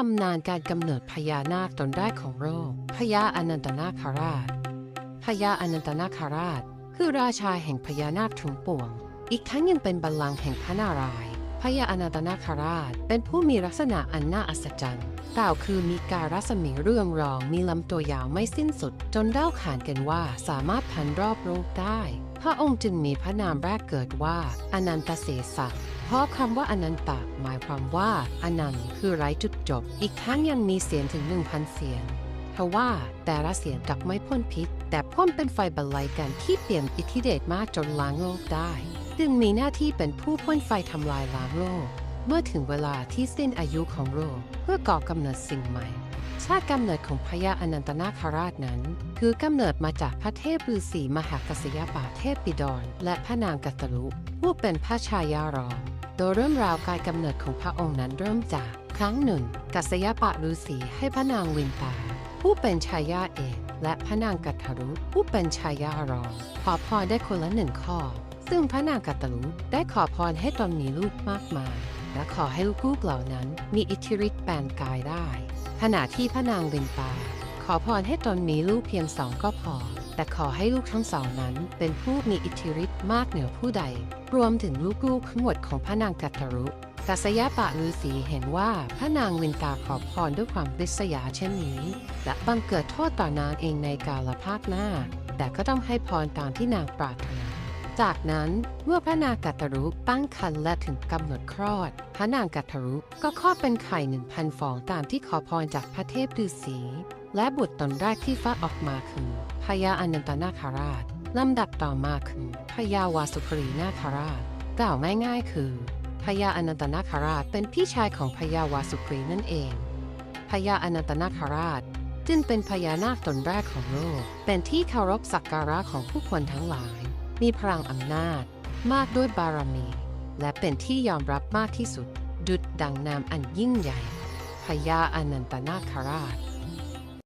ตำนานการกำเนิดพญานาคตนแรกของโลกพญาอนันตนาคราชพญาอนันตนาคราช คือราชาแห่งพญานาคทั้งปวง อีกทั้งยังเป็นบัลลังก์แห่งพระนารายณ์พญาอนันตนาคราช เป็นผู้มีลักษณะอันน่าอัศจรรย์กล่าวคือมีการรัศมีเรื่องรองมีลำตัวยาวไม่สิ้นสุด จนเล่าขานกันว่าสามารถพันรอบโลกได้ พระองค์จึงมีพระนามแรกเกิดว่า อนันตเสสะ เพราะคำว่าอนันตะหมายความว่าอนันต์คือไร้จุดจบ อีกทั้งยังมีเสียงถึง 1,000 เสียงทว่าแต่ละเสียงกลับไม่พ่นพิษ แต่พ่นเป็นไฟบรรลัยกันที่เปลี่ยนอิทธิเดชมากจนล้างโลกได้จึงมีหน้าที่เป็นผู้พ่นไฟทำลายล้างโลก เมื่อถึงเวลาที่สิ้นอายุของโลกเพื่อก่อกำเนิดสิ่งใหม่ ชาติกำเนิดของพญาอนันตนาคราชนั้น คือกำเนิดมาจากพระเทพฤาษีมหากัสยปะเทพปิดร และพระนางกัตลุผู้เป็นพระชายารองโดยเริ่มราวการกำเนิดของพระองค์นั้นเริ่มจาก ครั้งหนึ่ง กัสยปะฤาษีให้พระนางวินตา ผู้เป็นชายาเอกและพระนางกัตรุผู้เป็นชายารองขอพรได้คนละหนึ่งข้อ ซึ่งพระนางกัตรุได้ขอพรให้ตนมีลูกมากมาย และขอให้ลูกๆเหล่านั้นมีอิทธิฤทธิ์แปลงกายได้ ขณะที่พระนางวินตาขอพรให้ตนมีลูกเพียงสองก็พอ แต่ขอให้ลูกทั้งสองนั้นเป็นผู้มีอิทธิฤทธิ์มากเหนือผู้ใด รวมถึงลูกๆทั้งหมดของพระนางกัตรุกัสยปะฤาษีเห็นว่าพระนางวินตาขอพรด้วยความริษยาเช่นนี้ และบังเกิดโทษต่อนางเองในกาลภาคหน้า แต่ก็ต้องให้พรตามที่นางปรารถนา จากนั้นเมื่อพระนางกัตรุตั้งครรภ์และถึงกำหนดคลอด พระนางกัตรุก็คลอดเป็นไข่หนึ่งพันฟองตามที่ขอพรจากพระเทพฤาษีและบุตรตนแรกที่ฟักออกมาคือพญาอนันตนาคราชลำดับต่อมาคือพญาวาสุกรีนาคราชกล่าวง่ายๆคือพญาอนันตนาคราชเป็นพี่ชายของพญาวาสุกรีนั่นเองพญาอนันตนาคราชจึงเป็นพญานาคตนแรกของโลกเป็นที่เคารพสักการะของผู้คนทั้งหลาย มีพลังอำนาจ มากด้วยบารมี และเป็นที่ยอมรับมากที่สุด ดุดดังนามอันยิ่งใหญ่พญาอนันตนาคราช